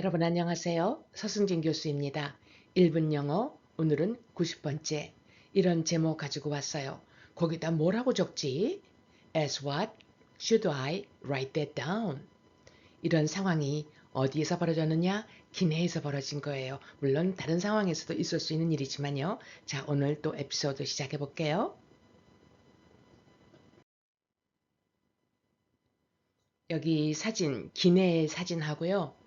여러분 안녕하세요. 서승진 교수입니다. 1분 영어 오늘은 90번째 이런 제목 가지고 왔어요. 거기다 뭐라고 적지? As what should I write that down? 이런 상황이 어디에서 벌어졌느냐? 기내에서 벌어진 거예요. 물론 다른 상황에서도 있을 수 있는 일이지만요. 자, 오늘 또 에피소드 시작해 볼게요. 여기 사진, 기내의 사진하고요.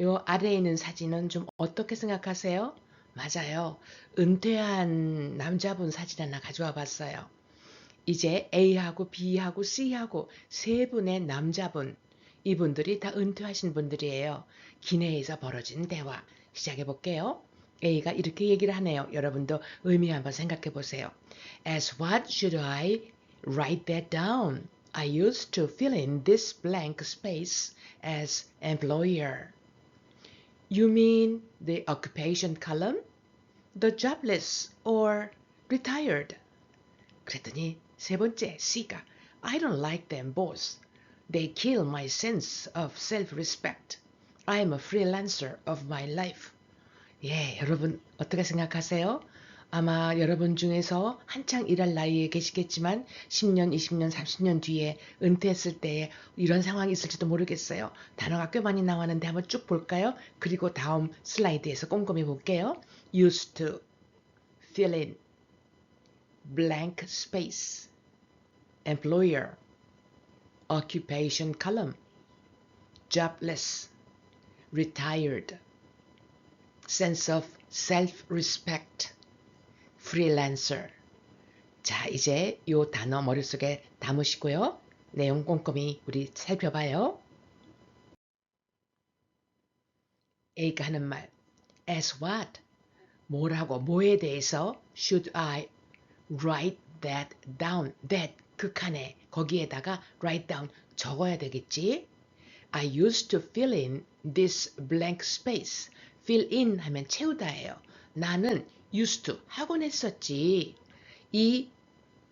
요 아래에 있는 사진은 좀 어떻게 생각하세요? 맞아요. 은퇴한 남자분 사진 하나 가져와 봤어요. 이제 A하고 B하고 C하고 세 분의 남자분, 이분들이 다 은퇴하신 분들이에요. 기내에서 벌어진 대화 시작해 볼게요. A가 이렇게 얘기를 하네요. 여러분도 의미 한번 생각해 보세요. As what should I write that down? I used to fill in this blank space as employer. You mean the occupation column? The jobless or retired? 그랬더니 세 번째 C가 I don't like them both. They kill my sense of self-respect. I'm a freelancer of my life. 예, 여러분 어떻게 생각하세요? 아마 여러분 중에서 한창 일할 나이에 계시겠지만 10년, 20년, 30년 뒤에 은퇴했을 때 이런 상황이 있을지도 모르겠어요. 단어가 꽤 많이 나왔는데 한번 쭉 볼까요? 그리고 다음 슬라이드에서 꼼꼼히 볼게요. used to, fill in, blank space, employer, occupation column, jobless, retired, sense of self-respect, freelancer. 자, 이제 요 단어 머릿속에 담으시고요. 내용 꼼꼼히 우리 살펴봐요. A가 하는 말. As what? 뭐라고, 뭐에 대해서 should I write that down? that 극한에 거기에다가 write down 적어야 되겠지. I used to fill in this blank space. fill in 하면 채우다예요. 나는 used to 하곤 했었지. 이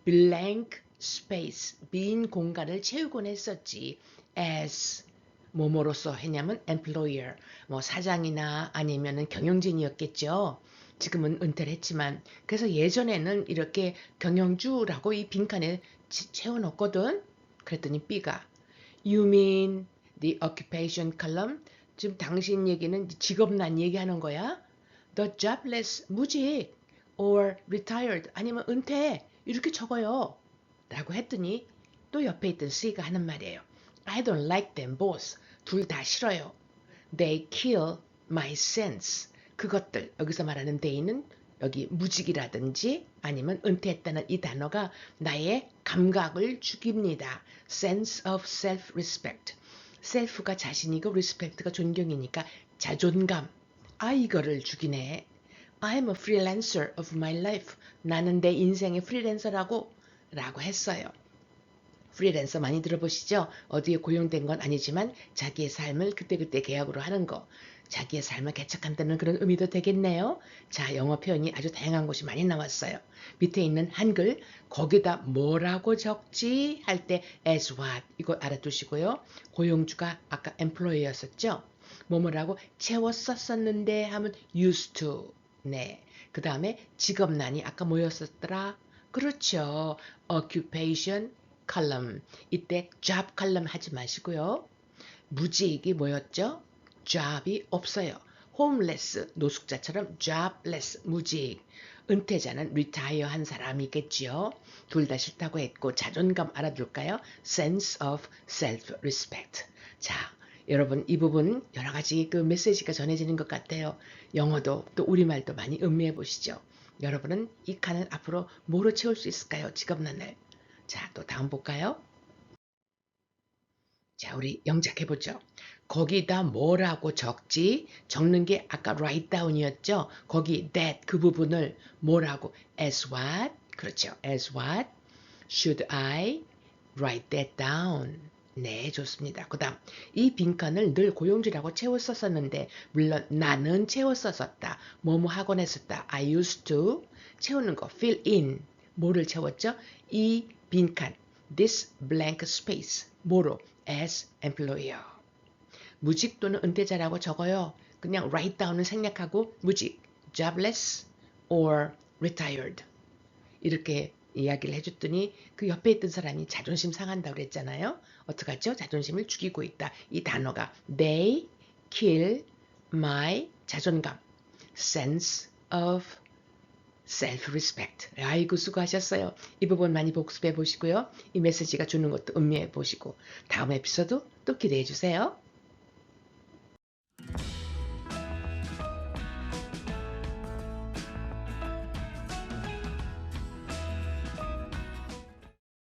blank space 빈 공간을 채우곤 했었지. as 뭐뭐로서 했냐면 employer 뭐 사장이나 아니면은 경영진이었겠죠. 지금은 은퇴를 했지만 그래서 예전에는 이렇게 경영주라고 이 빈칸에 채워놓거든. 그랬더니 B가 You mean the occupation column? 지금 당신 얘기는 직업난 얘기하는 거야? The jobless 무직 or retired 아니면 은퇴 이렇게 적어요. 라고 했더니 또 옆에 있던 C가 하는 말이에요. I don't like them both. 둘 다 싫어요. They kill my sense. 그것들 여기서 말하는 they는 여기 무직이라든지 아니면 은퇴했다는 이 단어가 나의 감각을 죽입니다. sense of self-respect. self가 자신이고 respect가 존경이니까 자존감. 아 이거를 죽이네. I'm a freelancer of my life. 나는 내 인생의 프리랜서라고 라고 했어요. 프리랜서 많이 들어보시죠? 어디에 고용된 건 아니지만 자기의 삶을 그때그때 계약으로 하는 거. 자기의 삶을 개척한다는 그런 의미도 되겠네요. 자, 영어 표현이 아주 다양한 곳이 많이 나왔어요. 밑에 있는 한글, 거기다 뭐라고 적지? 할 때 as what 이거 알아두시고요. 고용주가 아까 employee였었죠? 뭐뭐라고 채웠었었는데 하면 used to. 네. 그 다음에 직업난이 아까 뭐였었더라? 그렇죠. occupation column. 이때 job column 하지 마시고요. 무직이 뭐였죠? job이 없어요. homeless 노숙자처럼 jobless 무직. 은퇴자는 retire 한 사람이겠지요. 둘 다 싫다고 했고 자존감 알아둘까요? sense of self-respect. 자, 여러분 이 부분 여러 가지 그 메시지가 전해지는 것 같아요. 영어도 또 우리말도 많이 음미해 보시죠. 여러분은 이 칸을 앞으로 뭐로 채울 수 있을까요? 직업난을. 자, 또 다음 볼까요? 자, 우리 영작해 보죠. 거기다 뭐라고 적지? 적는 게 아까 write down이었죠? 거기 that 그 부분을 뭐라고? as what? 그렇죠. as what? should I write that down? 네, 좋습니다. 그 다음, 이 빈칸을 늘 고용주라고 채웠었었는데, 물론 나는 채웠었었다. 뭐뭐 하곤 했었다. I used to 채우는 거, fill in. 뭐를 채웠죠? 이 빈칸, this blank space. 뭐로? as employer. 무직 또는 은퇴자라고 적어요. 그냥 write down은 생략하고 무직, jobless or retired 이렇게 이야기를 해줬더니 그 옆에 있던 사람이 자존심 상한다고 그랬잖아요. 어떡하죠? 자존심을 죽이고 있다. 이 단어가 they kill my 자존감, sense of self-respect. 아이고 수고하셨어요. 이 부분 많이 복습해 보시고요. 이 메시지가 주는 것도 음미해 보시고 다음 에피소드 또 기대해 주세요.